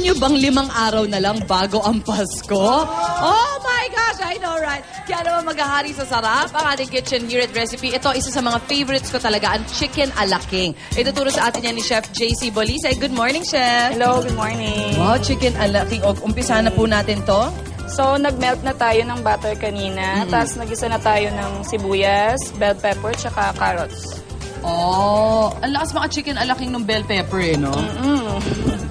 bang limang araw na lang bago ang Pasko? Oh my gosh, I know, right? Kaya naman maghahari sa sarap ang ating kitchen here at Recipe. Ito, isa sa mga favorites ko talaga, ang chicken alaking. Ituturo sa atin yan ni Chef JC Bolisay. Good morning, Chef! Hello, good morning. Wow, chicken alaking. O, umpisa na po natin to. So, nag-melt na tayo ng butter kanina. Tapos, nagisa na tayo ng sibuyas, bell pepper, tsaka carrots. Oh, ang lakas mga chicken alaking ng bell pepper, eh, no? Mm.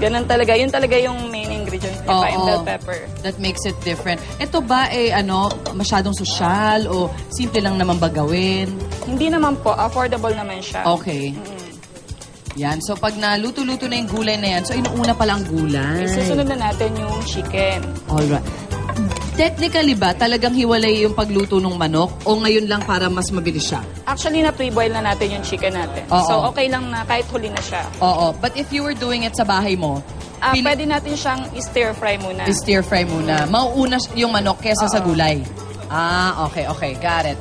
Ganun talaga. Yun talaga yung main ingredient niya pa, yung Oo. bell pepper. That makes it different. Ito ba, eh, ano, masyadong sosyal o simple lang naman ba gawin? Hindi naman po, affordable naman siya. Okay. Yan. So, pag naluto-luto na yung gulay na yan, so inuuna pa lang gulay. Susunod na natin yung chicken. Alright. Technically ba, talagang hiwalay yung pagluto ng manok o ngayon lang para mas mabilis siya? Actually, na pre-boil na natin yung chicken natin. Oo. So, okay lang na kahit huli na siya. Oo. But if you were doing it sa bahay mo, Ah, pili- pwede natin siyang stir fry muna. stir fry muna. Mauuna yung manok kesa sa gulay. Ah, okay, okay. Got it.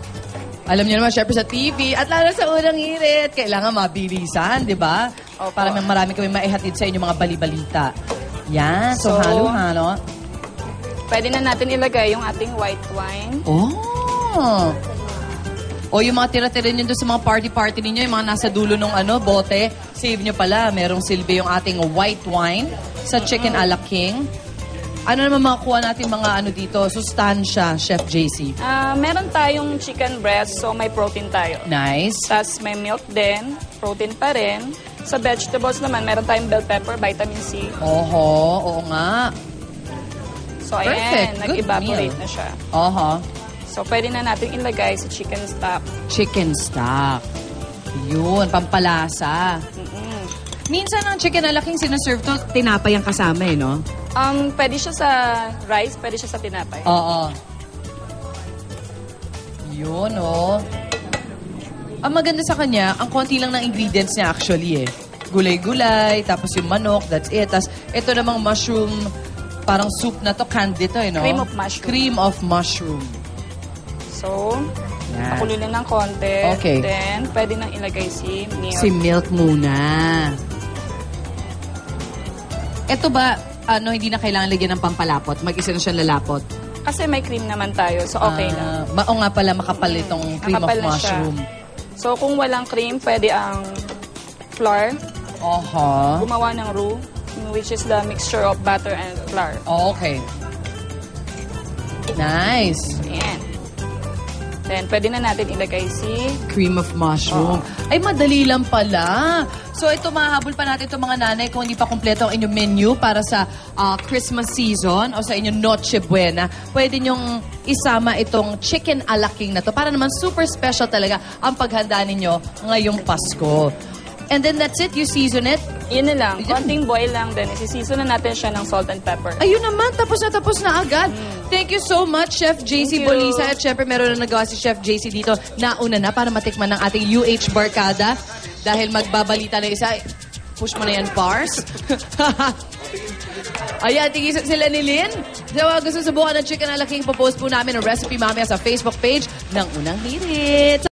Alam niyo naman, syempre sa TV, at lalo sa unang hirit, kailangan mabilisan, di ba? Opo. Para may marami kami maihatid sa inyo mga balibalita. Yan, so, So, halo-halo. Pwede na natin ilagay yung ating white wine. Oh! O yung mga tira-tira nyo doon sa mga party-party ninyo, yung mga nasa dulo ng ano, bote, save nyo pala. Merong silbi yung ating white wine sa Chicken a la King. Ano naman makakuha natin mga ano dito, sustansya, Chef JC? Ah, meron tayong chicken breast, so may protein tayo. Nice. Tapos may milk din, protein pa rin. Sa vegetables naman, meron tayong bell pepper, vitamin C. Oho, oo nga. So ayan, Perfect. Good nag-evaporate meal. na siya. Oho. So pwede na natin ilagay sa chicken stock. Chicken stock. Yun, pampalasa. Mm-mm. Minsan ang chicken a la King sinaserve to, tinapay ang kasama eh, no? Um, pwede siya sa rice, pwede siya sa tinapay. Oo. Yun, oh. Ang maganda sa kanya, ang konti lang ng ingredients niya actually eh. Gulay-gulay, tapos yung manok, that's it. Tapos ito namang mushroom, parang soup na to, canned ito eh, no? Cream of mushroom. Cream of mushroom. So, Yan. pakululin ng konti. Okay. Then, pwede nang ilagay si milk. Si milk muna. Ito ba, ano, hindi na kailangan lagyan ng pampalapot? Mag-isa na siyang lalapot? Kasi may cream naman tayo, so okay lang. Ah, ma- o nga pala, makapal itong cream Makapal of na siya. mushroom. So, kung walang cream, pwede ang flour. Oho. Gumawa ng roux, which is the mixture of butter and flour. Oh, okay. Nice. Ayan. Then, pwede na natin ilagay si... Cream of mushroom. Ay, madali lang pala. So, ito, mahabol pa natin itong mga nanay kung hindi pa kompleto ang inyong menu para sa ah, Christmas season o sa inyong Noche Buena. Pwede nyong isama itong chicken alaking na to para naman super special talaga ang paghanda ninyo ngayong Pasko. And then that's it, you season it. Yun na lang. Konting boil lang din. Isisiso na natin siya ng salt and pepper. Ayun naman, tapos na tapos na agad. Thank you so much, Chef JC Thank you. Bolisa. At syempre, meron na nagawa si Chef JC dito nauna na para matikman ng ating UH Barkada. Dahil magbabalita na isa, push mo na yan, Pars. Ayan, tigisan sila ni Lynn. So, uh, gusto subukan ng chicken alaking, popost po namin ang recipe mamaya sa Facebook page ng Unang Hirit.